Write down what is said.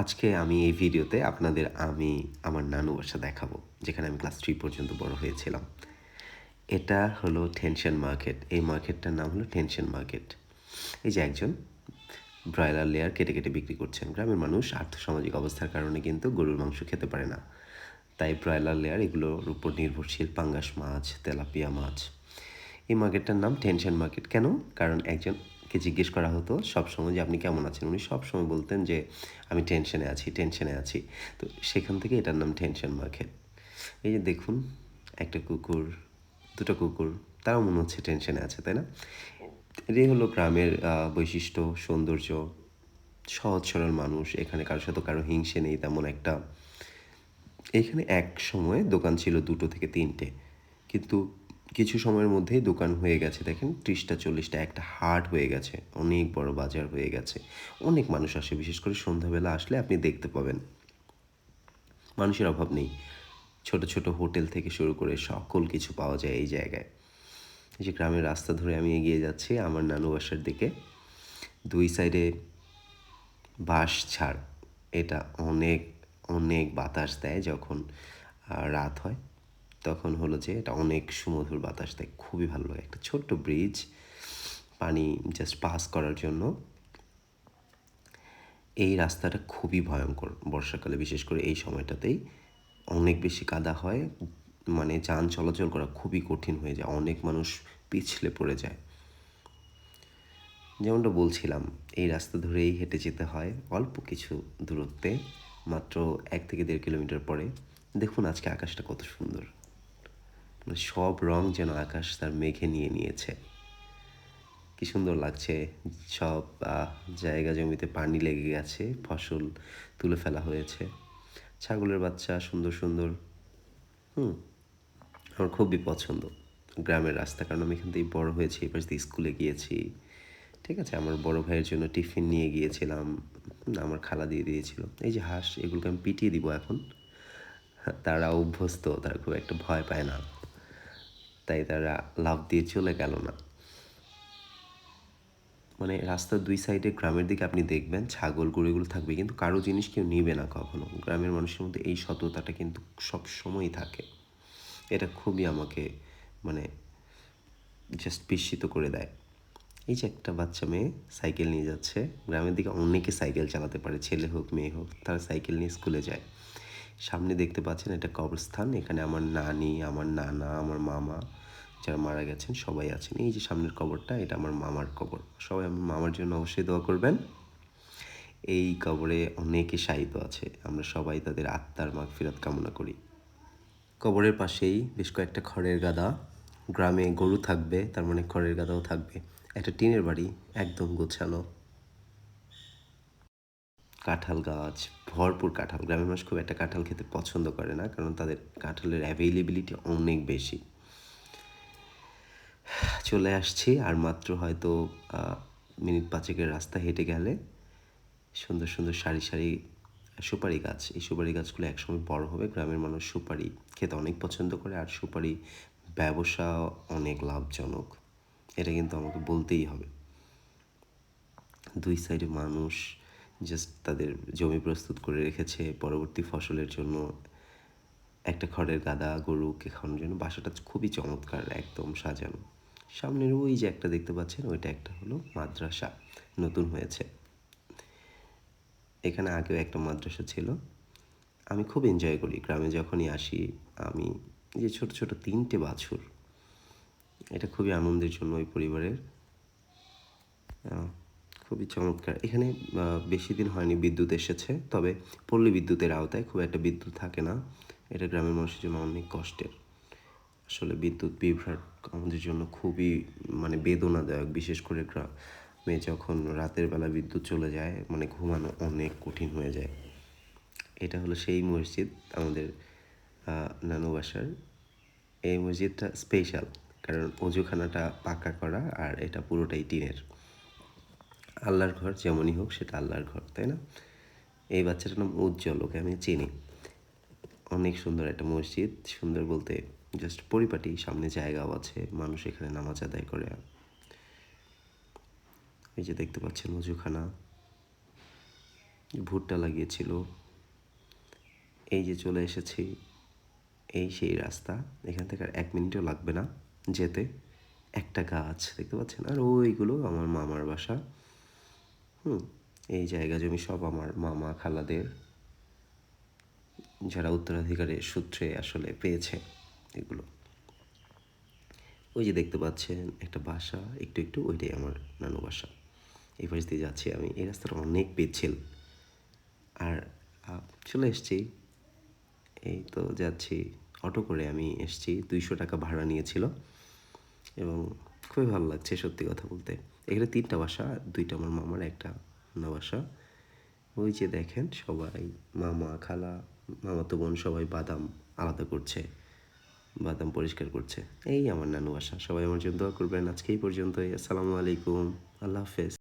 আজকে আমি এই ভিডিওতে আপনাদের আমি আমার নানু বাসা দেখাবো, যেখানে আমি ক্লাস থ্রি পর্যন্ত বড় হয়েছিলাম। এটা হলো টেনশন মার্কেট এই মার্কেটটার নাম হলো টেনশন মার্কেট এই যে একজন ব্রয়লার লেয়ার কেটে কেটে বিক্রি করছেন। গ্রামের মানুষ আর্থসামাজিক অবস্থার কারণে কিন্তু গরুর মাংস খেতে পারে না। তাই ব্রয়লার লেয়ার এগুলোর উপর নির্ভরশীল পাঙ্গাস মাছ, তেলাপিয়া মাছ। এই মার্কেটটার নাম টেনশন মার্কেট কেন? কারণ একজনকে জিজ্ঞেস করা হতো সবসময় যে আপনি কেমন আছেন? উনি সবসময় বলতেন যে, আমি টেনশনে আছি টেনশনে আছি। তো সেখান থেকে এটার নাম টেনশন মার্কেট এই যে দেখুন, একটা কুকুর, দুটো কুকুর, তারাও মনে হচ্ছে টেনশনে আছে, তাই না? এটাই হলো গ্রামের বৈশিষ্ট্য, সৌন্দর্য। সহজ, সরল মানুষ, এখানে কারোর সাথে কারও হিংসে নেই, তেমন একটা। এখানে এক সময় দোকান ছিল দুটো থেকে তিনটে। কিন্তু কিছু সময়ের মধ্যেই দোকান হয়ে গেছে। দেখেন, ত্রিশটা, চল্লিশটা, একটা হাট হয়ে গেছে, অনেক বড় বাজার হয়ে গেছে। অনেক মানুষ আসে, বিশেষ করে সন্ধ্যাবেলা আসলে আপনি দেখতে পাবেন। মানুষের অভাব নেই। ছোট ছোট হোটেল থেকে শুরু করে সকল কিছু পাওয়া যায় এই জায়গায়। যে গ্রামের রাস্তা ধরে আমি এগিয়ে যাচ্ছি, আমার নানু বাসার দিকে। দুই সাইডে বাঁশ ছাড়। এটা অনেক অনেক বাতাস দেয় যখন রাত হয়। তখন হলো যে এটা অনেক সুমধুর বাতাস দেয় খুবই ভালো লাগে। একটা ছোট্ট ব্রিজ পানি জাস্ট পাস করার জন্য। এই রাস্তাটা খুবই ভয়ঙ্কর বর্ষাকালে, বিশেষ করে এই সময়টাতেই। অনেক বেশি কাদা হয় মানে যান চলাচল করা খুবই কঠিন হয়ে যায়, অনেক মানুষ পিছলে পড়ে যায়। যেমনটা বলছিলাম, এই রাস্তা ধরেই হেঁটে যেতে হয় অল্প কিছু দূরত্বে, মাত্র এক থেকে দেড় কিলোমিটার পরে। দেখুন আজকে আকাশটা কত সুন্দর। সব রং যেন আকাশ তার মেঘে নিয়ে নিয়েছে। কি সুন্দর লাগছে। সব জায়গা জমিতে পানি লেগে গেছে, ফসল তুলে ফেলা হয়েছে। ছাগলের বাচ্চা সুন্দর সুন্দর। হুম, আমার খুবই পছন্দ গ্রামের রাস্তা, কারণ আমি এখান থেকে বড় হয়েছি এবার দিয়ে স্কুলে গিয়েছি। ঠিক আছে, আমার বড় ভাইয়ের জন্য টিফিন নিয়ে গিয়েছিলাম। আমার খালা দিয়ে দিয়েছিল। এই যে হাঁস, এগুলোকে আমি পিটিয়ে দিব এখন। তারা অভ্যস্ত, তারা খুব একটা ভয় পায় না। তাই তারা লাভ দিয়ে চলে গেল না। মানে রাস্তার দুই সাইডে গ্রামের দিকে আপনি দেখবেন ছাগল, গরুগুলো থাকবে, কিন্তু কারও জিনিস কেউ নিবে না কখনো। গ্রামের মানুষের মধ্যে এই সততাটা কিন্তু সব সময়ই থাকে। এটা খুবই আমাকে মানে জাস্ট বিস্মিত করে দেয়। এই যে একটা বাচ্চা মেয়ে সাইকেল নিয়ে যাচ্ছে, গ্রামের দিকে অনেকে সাইকেল চালাতে পারে, ছেলে হোক, মেয়ে হোক, তারা সাইকেল নিয়ে স্কুলে যায়। সামনে দেখতে পাচ্ছেন এটা কবরস্থান। এখানে আমার নানি, আমার নানা, আমার মামা যারা মারা গেছেন, সবাই আছেন। এই যে সামনের কবরটা, এটা আমার মামার কবর। সবাই আমার মামার জন্য অবশ্যই দোয়া করবেন। এই কবরে অনেকে শায়িত আছে। আমরা সবাই তাদের আত্মার মাগফিরাত কামনা করি। কবরের পাশেই বেশ কয়েকটা খড়ের গাদা। গ্রামে গরু থাকবে, তার মানে খড়ের গাদাও থাকবে। একটা টিনের বাড়ি, একদম গোছানো। কাঁঠাল গাছ, ভরপুর কাঁঠাল। গ্রামের মানুষ খুব একটা কাঁঠাল খেতে পছন্দ করে না, কারণ তাদের কাঁঠালের অ্যাভেলেবিলিটি অনেক বেশি। চলে আসছি, আর মাত্র হয়তো মিনিট পাঁচেকের রাস্তা হেঁটে গেলে সুন্দর সুন্দর সারি সারি সুপারি গাছ। এই সুপারি গাছগুলো একসময় বড় হবে, গ্রামের মানুষ সুপারি খেতে অনেক পছন্দ করে, আর সুপারি ব্যবসা অনেক লাভজনক। এটা কিন্তু আমাকে বলতেই হবে। দুই সাইডে মানুষ জাস্ট তাদের জমি প্রস্তুত করে রেখেছে, পরবর্তী ফসলের জন্য একটা খড়ের গাদা গরুকে খাওয়ানোর জন্য। বাসাটা খুবই চমৎকার, একদম সাজানো। সামনের ওই যে একটা দেখতে পাচ্ছেন, ওইটা একটা হলো মাদ্রাসা, নতুন হয়েছে। এখানে আগেও একটা মাদ্রাসা ছিল। আমি খুব এনজয় করি। গ্রামে যখনই আসি, আমি যে ছোট ছোট তিনটে বাছুর, এটা খুবই আনন্দের জন্য ওই পরিবারের। খুবই চমৎকার। এখানে বেশি দিন হয়নি বিদ্যুৎ এসেছে, তবে পল্লী বিদ্যুতের আওতায় খুব একটা বিদ্যুৎ থাকে না। এটা গ্রামের মানুষের জন্য অনেক কষ্টের। আসলে বিদ্যুৎ বিভ্রাট আমাদের জন্য খুবই মানে বেদনাদায়ক। বিশেষ করে গ্রামে যখন রাতের বেলা বিদ্যুৎ চলে যায় মানে ঘুমানো অনেক কঠিন হয়ে যায়। এটা হলো সেই মসজিদ আমাদের নানু বাসার। এই মসজিদটা স্পেশাল কারণ অজুখানাটা পাকা করা আর এটা পুরোটাই টিনের। আল্লাহর ঘর যেমনই হোক, সেটা আল্লাহর ঘর, তাই না? এই বাচ্চাটার নাম উজ্জ্বল, ওকে আমি চিনি। অনেক সুন্দর একটা মসজিদ, সুন্দর বলতে জাস্ট পরিপাটি, সামনে জায়গাও আছে, মানুষ এখানে নামাজ আদায় করে। এই যে দেখতে পাচ্ছেন মজুখানা ভুট্টা লাগিয়েছিল। এই যে চলে এসেছি, এই সেই রাস্তা। এখান থেকে আর এক মিনিটও লাগবে না যেতে। একটা গাছ, দেখতে পাচ্ছেন? আর ওইগুলো আমার মামার বাসা। হুম, এই জায়গা জমি সব আমার মামা, খালাদের, যারা উত্তরাধিকারের সূত্রে আসলে পেয়েছে এগুলো। ওই যে দেখতে পাচ্ছেন একটা বাসা, একটু একটু ওইটাই আমার নানু বাসা। এই পাশ দিয়ে যাচ্ছি আমি, এই রাস্তাটা অনেক পিচ্ছিল। আর চলে এসছি। এই তো যাচ্ছি, অটো করে আমি এসছি। দুইশো টাকা ভাড়া নিয়েছিল। এবং খুবই ভালো লাগছে সত্যি কথা বলতে। এখানে তিনটা বাসা, দুইটা আমার মামার, একটা না বাসা। ওই যে দেখেন সবাই, মামা, খালা মামাতো বোন সবাই বাদাম আলাদা করছে, বাদাম পরিষ্কার করছে। এই আমার নানু বাসা, সবাই আমার জন্য দোয়া করবেন আজকেই এই পর্যন্তই। আসসালামু আলাইকুম, আল্লাহ হাফেজ।